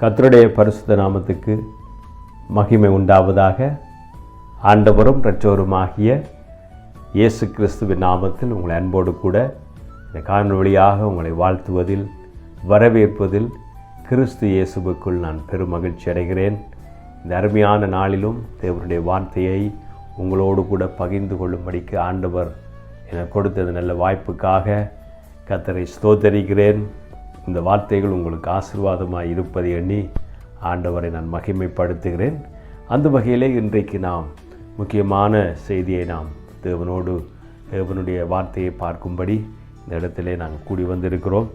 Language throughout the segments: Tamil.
கத்தருடைய பரிசுத்த நாமத்துக்கு மகிமை உண்டாவதாக. ஆண்டவரும் இரட்சவருமாகிய இயேசு கிறிஸ்துவின் நாமத்தில் உங்களை அன்போடு கூட இந்த காணொளி வழியாக உங்களை வாழ்த்துவதில் வரவேற்பதில் கிறிஸ்து இயேசுவுக்குள் நான் பெரும் மகிழ்ச்சி அடைகிறேன். இந்த அருமையான நாளிலும் தேவருடைய வார்த்தையை உங்களோடு கூட பகிர்ந்து கொள்ளும்படிக்கு ஆண்டவர் எனக்கு கொடுத்தது நல்ல வாய்ப்புக்காக கத்தரை ஸ்தோத்தரிக்கிறேன். இந்த வார்த்தைகள் உங்களுக்கு ஆசீர்வாதமாக இருப்பதை எண்ணி ஆண்டவரை நான் மகிமைப்படுத்துகிறேன். அந்த வகையிலே இன்றைக்கு நாம் முக்கியமான செய்தியை நாம் தேவனோடு தேவனுடைய வார்த்தையை பார்க்கும்படி இந்த இடத்திலே நாங்கள் கூடி வந்திருக்கிறோம்.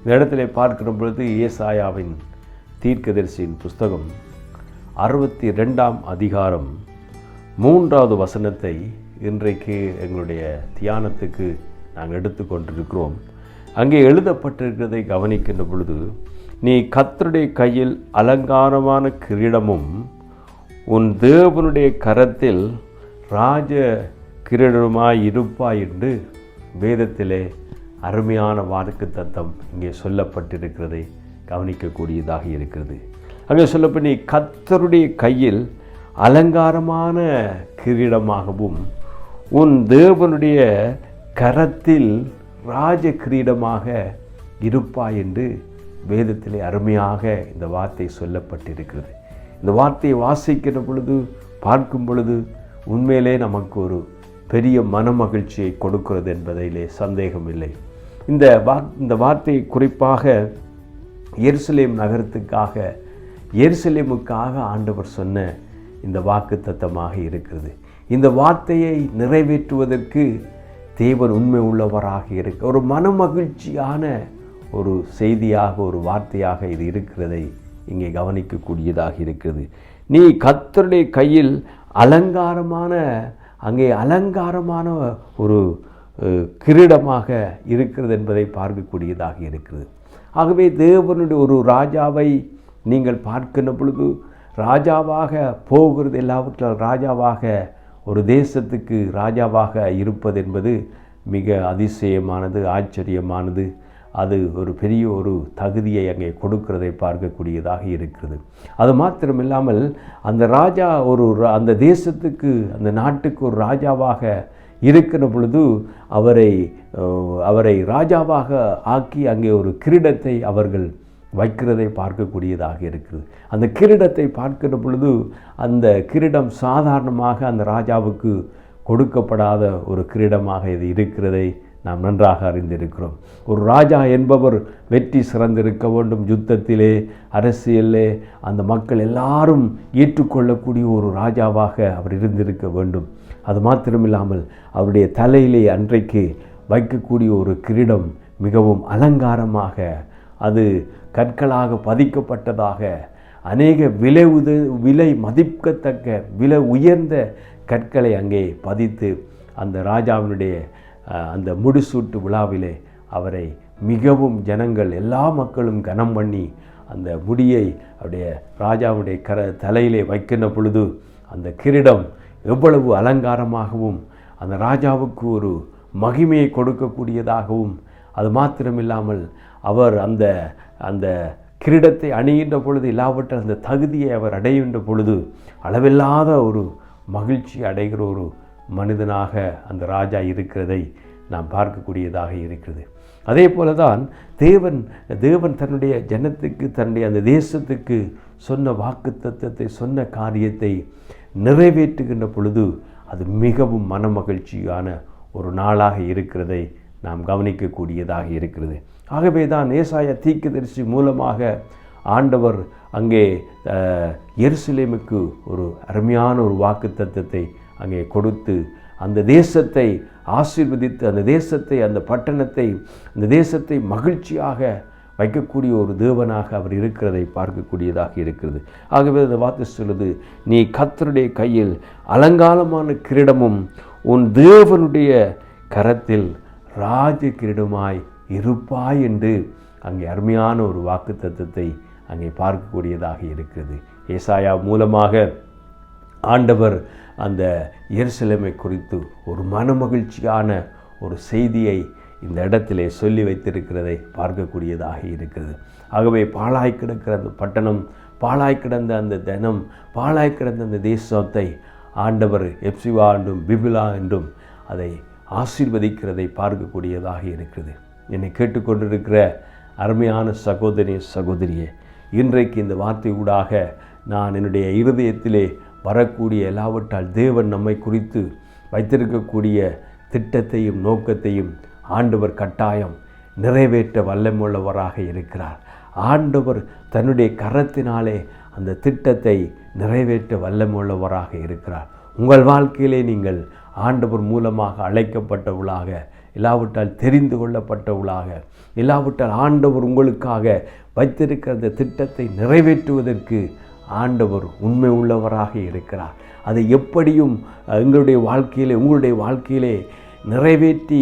இந்த இடத்திலே பார்க்கிற பொழுது ஏசாயாவின் தீர்க்கதரிசியின் புஸ்தகம் அறுபத்தி ரெண்டாம் அதிகாரம் மூன்றாவது வசனத்தை இன்றைக்கு எங்களுடைய தியானத்துக்கு நாங்கள் எடுத்துக்கொண்டிருக்கிறோம். அங்கே எழுதப்பட்டிருக்கிறதை கவனிக்கின்ற பொழுது நீ கத்தருடைய கையில் அலங்காரமான கிரீடமும் உன் தேவனுடைய கரத்தில் ராஜ கிரீடமாய் இருப்பாய் என்று வேதத்திலே அருமையான வாக்கு தத்தம் இங்கே சொல்லப்பட்டிருக்கிறதை கவனிக்கக்கூடியதாக இருக்கிறது. அங்கே சொல்லப்போ நீ கத்தருடைய கையில் அலங்காரமான கிரீடமாகவும் உன் தேவனுடைய கரத்தில் ராஜ கிரீடமாக இருப்பாய் என்று வேதத்திலே அருமையாக இந்த வார்த்தை சொல்லப்பட்டிருக்கிறது. இந்த வார்த்தையை வாசிக்கிற பொழுது பார்க்கும் பொழுது உண்மையிலே நமக்கு ஒரு பெரிய மனமகிழ்ச்சியை கொடுக்கிறது என்பதிலே சந்தேகமில்லை. இந்த வா இந்த வார்த்தையை குறிப்பாக எருசலேம் நகரத்துக்காக எருசலேமுக்காக ஆண்டவர் சொன்ன இந்த வாக்கு தத்தமாக இருக்கிறது. இந்த வார்த்தையை நிறைவேற்றுவதற்கு தேவன் உண்மை உள்ளவராக இருக்க ஒரு மனமகிழ்ச்சியான ஒரு செய்தியாக ஒரு வார்த்தையாக இது இருக்கிறதை இங்கே கவனிக்கக்கூடியதாக இருக்கிறது. நீ கத்தருடைய கையில் அலங்காரமான அங்கே அலங்காரமான ஒரு கிரீடமாக இருக்கிறது என்பதை பார்க்கக்கூடியதாக இருக்கிறது. ஆகவே தேவனுடைய ஒரு ராஜாவை நீங்கள் பார்க்கின்ற பொழுது ராஜாவாக போகிறது எல்லாவற்றால் ராஜாவாக ஒரு தேசத்துக்கு ராஜாவாக இருப்பது என்பது மிக அதிசயமானது ஆச்சரியமானது. அது ஒரு பெரிய ஒரு தகுதியை அங்கே கொடுக்கிறதை பார்க்கக்கூடியதாக இருக்கிறது. அது மாத்திரமில்லாமல் அந்த ராஜா ஒரு ரா- அந்த தேசத்துக்கு அந்த நாட்டுக்கு ஒரு ராஜாவாக இருக்கிற பொழுது அவரை அவரை ராஜாவாக ஆக்கி அங்கே ஒரு கிரீடத்தை அவர்கள் வைக்கிறதை பார்க்கக்கூடியதாக இருக்குது. அந்த கிரீடத்தை பார்க்கிற பொழுது அந்த கிரீடம் சாதாரணமாக அந்த ராஜாவுக்கு கொடுக்கப்படாத ஒரு கிரீடமாக இது இருக்கிறதை நாம் நன்றாக அறிந்திருக்கிறோம். ஒரு ராஜா என்பவர் வெற்றி சிறந்திருக்க வேண்டும். யுத்தத்திலே அரசியலிலே அந்த மக்கள் எல்லாரும் ஏற்றுக்கொள்ளக்கூடிய ஒரு ராஜாவாக அவர் இருந்திருக்க வேண்டும். அது மாத்திரமில்லாமல் அவருடைய தலையிலே அன்றைக்கு வைக்கக்கூடிய ஒரு கிரீடம் மிகவும் அலங்காரமாக அது கற்களாக பதிக்கப்பட்டதாக அநேக விலை உத விலை மதிக்கத்தக்க விலை உயர்ந்த கற்களை அங்கே பதித்து அந்த ராஜாவினுடைய அந்த முடிசூட்டு விழாவிலே அவரை மிகவும் ஜனங்கள் எல்லா மக்களும் கனம் பண்ணி அந்த முடியை அவருடைய ராஜாவுடைய கர தலையிலே வைக்கின்ற பொழுது அந்த கிரீடம் எவ்வளவு அலங்காரமாகவும் அந்த ராஜாவுக்கு ஒரு மகிமையை கொடுக்கக்கூடியதாகவும் அது மாத்திரமில்லாமல் அவர் அந்த அந்த கிரீடத்தை அணிகின்ற பொழுது இல்லாவற்ற அந்த தகுதியை அவர் அடைகின்ற பொழுது அளவில்லாத ஒரு மகிழ்ச்சி அடைகிற ஒரு மனிதனாக அந்த ராஜா இருக்கிறதை நாம் பார்க்கக்கூடியதாக இருக்கிறது. அதே போல தான் தேவன் தேவன் தன்னுடைய ஜனத்துக்கு தன்னுடைய அந்த தேசத்துக்கு சொன்ன வாக்கு தத்துவத்தை சொன்ன காரியத்தை நிறைவேற்றுகின்ற பொழுது அது மிகவும் மனமகிழ்ச்சியான ஒரு நாளாக இருக்கிறதை நாம் கவனிக்கக்கூடியதாக இருக்கிறது. ஆகவே தான் ஏசாய தீக்குதரிசி மூலமாக ஆண்டவர் அங்கே எருசலேமுக்கு ஒரு அருமையான ஒரு வாக்கு தத்துவத்தை அங்கே கொடுத்து அந்த தேசத்தை ஆசீர்வதித்து அந்த தேசத்தை அந்த பட்டணத்தை அந்த தேசத்தை மகிழ்ச்சியாக வைக்கக்கூடிய ஒரு தேவனாக அவர் இருக்கிறதை பார்க்கக்கூடியதாக இருக்கிறது. ஆகவே அந்த வார்த்தை சொல்லுது நீ கத்தருடைய கையில் அலங்காரமான கிரீடமும் உன் தேவனுடைய கரத்தில் ராஜ கிரீடமாய் இருப்பாய் என்று அங்கே அருமையான ஒரு வாக்கு தத்துவத்தை அங்கே பார்க்கக்கூடியதாக இருக்கிறது. ஏசாயா மூலமாக ஆண்டவர் அந்த எருசலேமை குறித்து ஒரு மனமகிழ்ச்சியான ஒரு செய்தியை இந்த இடத்திலே சொல்லி வைத்திருக்கிறதை பார்க்கக்கூடியதாக இருக்கிறது. ஆகவே பாழாய் கிடக்கிற அந்த பட்டணம் பாழாய் கிடந்த அந்த தினம் பாழாய் கிடந்த அந்த தேசத்தை ஆண்டவர் எப்சிவா என்றும் பிபிலா என்றும் அதை ஆசீர்வதிக்கிறதை பார்க்கக்கூடியதாக இருக்கிறது. என்னை கேட்டுக்கொண்டிருக்கிற அருமையான சகோதரி சகோதரியே இன்றைக்கு இந்த வார்த்தை ஊடாக நான் என்னுடைய இருதயத்திலே வரக்கூடிய எல்லாவற்றால் தேவன் நம்மை குறித்து வைத்திருக்கக்கூடிய திட்டத்தையும் நோக்கத்தையும் ஆண்டவர் கட்டாயம் நிறைவேற்ற வல்லமுள்ளவராக இருக்கிறார். ஆண்டவர் தன்னுடைய கரத்தினாலே அந்த திட்டத்தை நிறைவேற்ற வல்லமுள்ளவராக இருக்கிறார். உங்கள் வாழ்க்கையிலே நீங்கள் ஆண்டவர் மூலமாக அழைக்கப்பட்டவளாக இல்லாவிட்டால் தெரிந்து கொள்ளப்பட்டவளாக இல்லாவிட்டால் ஆண்டவர் உங்களுக்காக வைத்திருக்கிற அந்த திட்டத்தை நிறைவேற்றுவதற்கு ஆண்டவர் உண்மை உள்ளவராக இருக்கிறார். அதை எப்படியும் எங்களுடைய வாழ்க்கையிலே உங்களுடைய வாழ்க்கையிலே நிறைவேற்றி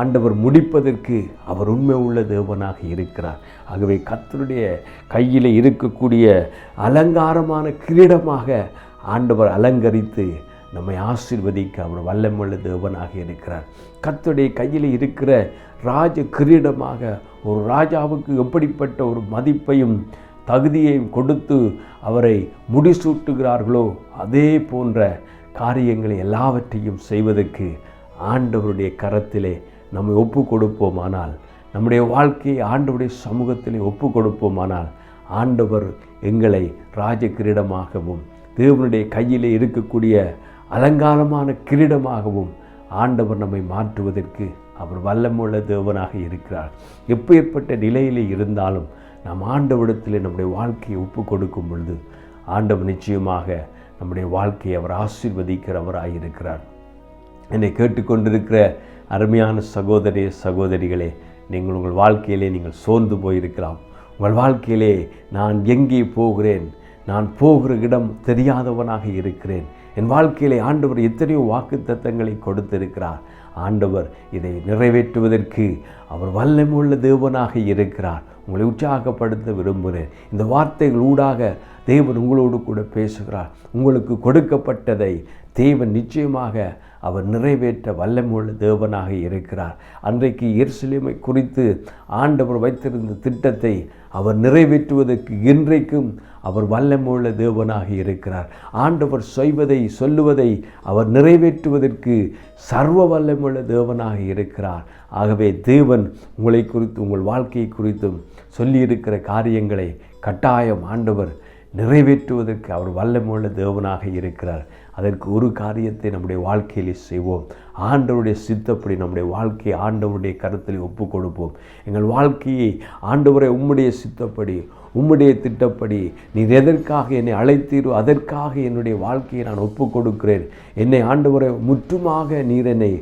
ஆண்டவர் முடிப்பதற்கு அவர் உண்மை உள்ள தேவனாக இருக்கிறார். ஆகவே கத்தருடைய கையில் இருக்கக்கூடிய அலங்காரமான கிரீடமாக ஆண்டவர் அலங்கரித்து நம்மை ஆசீர்வதிக்க அவர் வல்லமுள்ள தேவனாக இருக்கிறார். கத்துடைய கையில் இருக்கிற ராஜ கிரீடமாக ஒரு ராஜாவுக்கு எப்படிப்பட்ட ஒரு மதிப்பையும் தகுதியையும் கொடுத்து அவரை முடிசூட்டுகிறார்களோ அதே போன்ற காரியங்களை எல்லாவற்றையும் செய்வதற்கு ஆண்டவருடைய கரத்திலே நம்மை ஒப்பு கொடுப்போமானால் நம்முடைய வாழ்க்கையை ஆண்டவருடைய சமூகத்திலே ஒப்பு கொடுப்போமானால் ஆண்டவர் எங்களை ராஜ கிரீடமாகவும் தேவனுடைய கையிலே இருக்கக்கூடிய அலங்காரமான கிரீடமாகவும் ஆண்டவர் நம்மை மாற்றுவதற்கு அவர் வல்லமுள்ள தேவனாக இருக்கிறார். எப்பேற்பட்ட நிலையிலே இருந்தாலும் நாம் ஆண்டவரிடத்தில் நம்முடைய வாழ்க்கையை ஒப்பு கொடுக்கும் பொழுது ஆண்டவர் நிச்சயமாக நம்முடைய வாழ்க்கையை அவர் ஆசீர்வதிக்கிறவராக இருக்கிறார். என்னை கேட்டுக்கொண்டிருக்கிற அருமையான சகோதரி சகோதரிகளே நீங்கள் உங்கள் வாழ்க்கையிலே நீங்கள் சோர்ந்து போயிருக்கலாம். உங்கள் வாழ்க்கையிலே நான் எங்கே போகிறேன்? நான் போகிற இடம் தெரியாதவனாக இருக்கிறேன். என் வாழ்க்கையிலே ஆண்டவர் எத்தனையோ வாக்கு தத்தங்களை கொடுத்திருக்கிறார். ஆண்டவர் இதை நிறைவேற்றுவதற்கு அவர் வல்லமுள்ள தேவனாக இருக்கிறார். உங்களை உற்சாகப்படுத்த விரும்புகிறேன். இந்த வார்த்தைகள் ஊடாக தேவன் உங்களோடு கூட பேசுகிறார். உங்களுக்கு கொடுக்கப்பட்டதை தேவன் நிச்சயமாக அவர் நிறைவேற்ற வல்லமுள்ள தேவனாக இருக்கிறார். அன்றைக்கு எருசலேமை குறித்து ஆண்டவர் வைத்திருந்த திட்டத்தை அவர் நிறைவேற்றுவதற்கு இன்றைக்கும் அவர் வல்லமுள்ள தேவனாக இருக்கிறார். ஆண்டவர் செய்வதை சொல்லுவதை அவர் நிறைவேற்றுவதற்கு சர்வ வல்லமுள்ள தேவனாக இருக்கிறார். ஆகவே தேவன் உங்களை குறித்து உங்கள் வாழ்க்கையை குறித்தும் சொல்லியிருக்கிற காரியங்களை கட்டாயம் ஆண்டவர் நிறைவேற்றுவதற்கு அவர் வல்லமுள்ள தேவனாக இருக்கிறார். அதற்கு ஒரு காரியத்தை நம்முடைய வாழ்க்கையிலே செய்வோம். ஆண்டவருடைய சித்தப்படி நம்முடைய வாழ்க்கையை ஆண்டவருடைய கருத்தில் ஒப்பு கொடுப்போம் எங்கள் வாழ்க்கையை ஆண்டவரை உம்முடைய சித்தப்படி உம்முடைய திட்டப்படி நீர் எதற்காக என்னை அழைத்தீரோ அதற்காக என்னுடைய வாழ்க்கையை நான் ஒப்பு கொடுக்கிறேன் என்னை ஆண்டவரை முற்றுமாக நீர் என்னை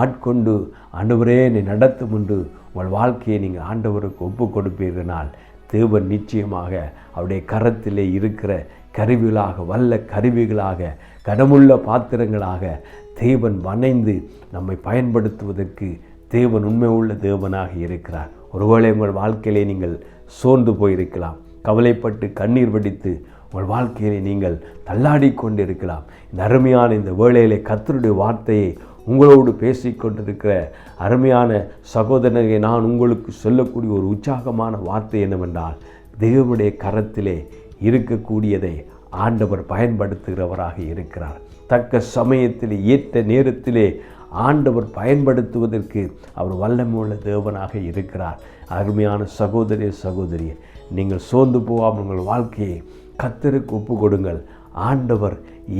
ஆட்கொண்டு ஆண்டவரே என்னை நடத்தும் என்று உங்கள் வாழ்க்கையை நீங்கள் ஆண்டவருக்கு ஒப்பு கொடுப்பீர்களால் தேவன் நிச்சயமாக அவருடைய கரத்திலே இருக்கிற கருவிகளாக வல்ல கருவிகளாக கடமுள்ள பாத்திரங்களாக தேவன் வனைந்து நம்மை பயன்படுத்துவதற்கு தேவன் உண்மை உள்ள தேவனாக இருக்கிறார். ஒருவேளை உங்கள் வாழ்க்கையிலே நீங்கள் சோர்ந்து போயிருக்கலாம். கவலைப்பட்டு கண்ணீர் வடித்து உங்கள் வாழ்க்கையிலே நீங்கள் தள்ளாடி கொண்டு இருக்கலாம் இந்த அருமையான இந்த வேளையிலே கத்தருடைய வார்த்தையை உங்களோடு பேசிக்கொண்டிருக்கிற அருமையான சகோதரனை நான் உங்களுக்கு சொல்லக்கூடிய ஒரு உற்சாகமான வார்த்தை என்னவென்றால் தெய்வனுடைய கரத்திலே இருக்கக்கூடியதை ஆண்டவர் பயன்படுத்துகிறவராக இருக்கிறார். தக்க சமயத்தில் ஏற்ற நேரத்திலே ஆண்டவர் பயன்படுத்துவதற்கு அவர் வல்லமுள்ள தேவனாக இருக்கிறார். அருமையான சகோதரிய சகோதரி நீங்கள் சோர்ந்து போகாமல் உங்கள் வாழ்க்கையை கத்தருக்கு ஒப்பு கொடுங்கள் ஆண்டவர்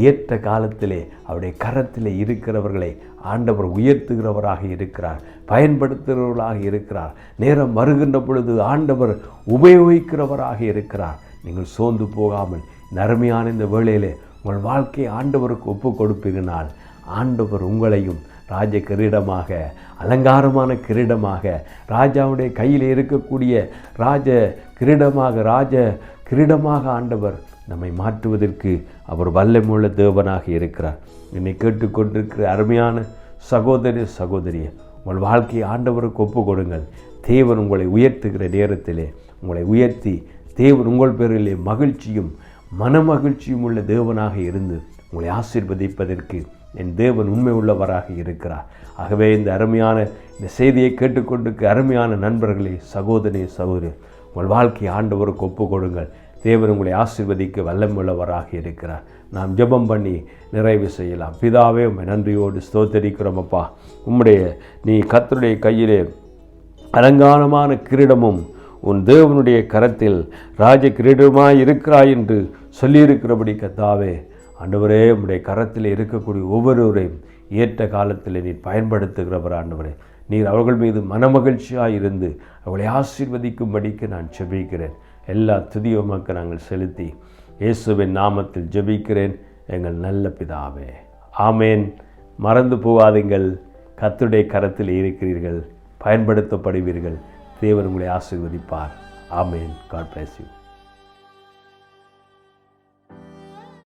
ஏற்ற காலத்திலே அவருடைய கரத்திலே இருக்கிறவர்களை ஆண்டவர் உயர்த்துகிறவராக இருக்கிறார் பயன்படுத்துகிறவர்களாக இருக்கிறார். நேரம் வருகின்ற பொழுது ஆண்டவர் உபயோகிக்கிறவராக இருக்கிறார். நீங்கள் சோர்ந்து போகாமல் நறுமையான இந்த வேளையிலே உங்கள் வாழ்க்கையை ஆண்டவருக்கு ஒப்பு கொடுப்பீங்கனால் ஆண்டவர் உங்களையும் ராஜ கிரீடமாக அலங்காரமான கிரீடமாக ராஜாவுடைய கையில் இருக்கக்கூடிய ராஜ கிரீடமாக ராஜ கிரீடமாக ஆண்டவர் நம்மை மாற்றுவதற்கு அவர் வல்லமுள்ள தேவனாக இருக்கிறார். என்னை கேட்டுக்கொண்டிருக்கிற அருமையான சகோதரி சகோதரியை உங்கள் வாழ்க்கையை ஆண்டவருக்கு ஒப்பு கொடுங்கள் தேவன் உங்களை உயர்த்துகிற நேரத்திலே உங்களை உயர்த்தி தேவன் உங்கள் பேரிலே மகிழ்ச்சியும் மனமகிழ்ச்சியும் உள்ள தேவனாக இருந்து உங்களை ஆசீர்வதிப்பதற்கு என் தேவன் உண்மை உள்ளவராக இருக்கிறார். ஆகவே இந்த அருமையான இந்த செய்தியை கேட்டுக்கொண்டு அருமையான நண்பர்களே சகோதரி சகோதரி உங்கள் வாழ்க்கையை ஆண்டவருக்கு ஒப்பு கொடுங்கள் தேவன் உங்களை ஆசிர்வதிக்க வல்லமுள்ளவராக இருக்கிறார். நாம் ஜெபம் பண்ணி நிறைவு செய்யலாம். பிதாவே உண்மை நன்றியோடு ஸ்தோத்தரிக்கிறோம் அப்பா. உம்முடைய நீ கத்தருடைய கையிலே அலங்காரமான கிரீடமும் உன் தேவனுடைய கரத்தில் ராஜ கிரீடமாய் இருக்கிறாய் என்று சொல்லியிருக்கிறபடி கத்தாவே ஆண்டவரே உம்முடைய கரத்தில் இருக்கக்கூடிய ஒவ்வொருவரையும் ஏற்ற காலத்தில் நீர் பயன்படுத்துகிறவர் ஆண்டவரே. நீர் அவர்கள் மீது மனமகிழ்ச்சியாக இருந்து அவளை ஆசீர்வதிக்கும்படிக்கு நான் செபிக்கிறேன் எல்லா துதியுமக்கு நாங்கள் செலுத்தி இயேசுவின் நாமத்தில் ஜெபிக்கிறேன். எங்கள் நல்ல பிதாவே ஆமேன். மறந்து போகாதீங்கள். கத்துடைய கரத்தில் இருக்கிறீர்கள். பயன்படுத்தப்படுவீர்கள். தேவன் உங்களை ஆசீர்வதிப்பார். ஆமேன். God bless you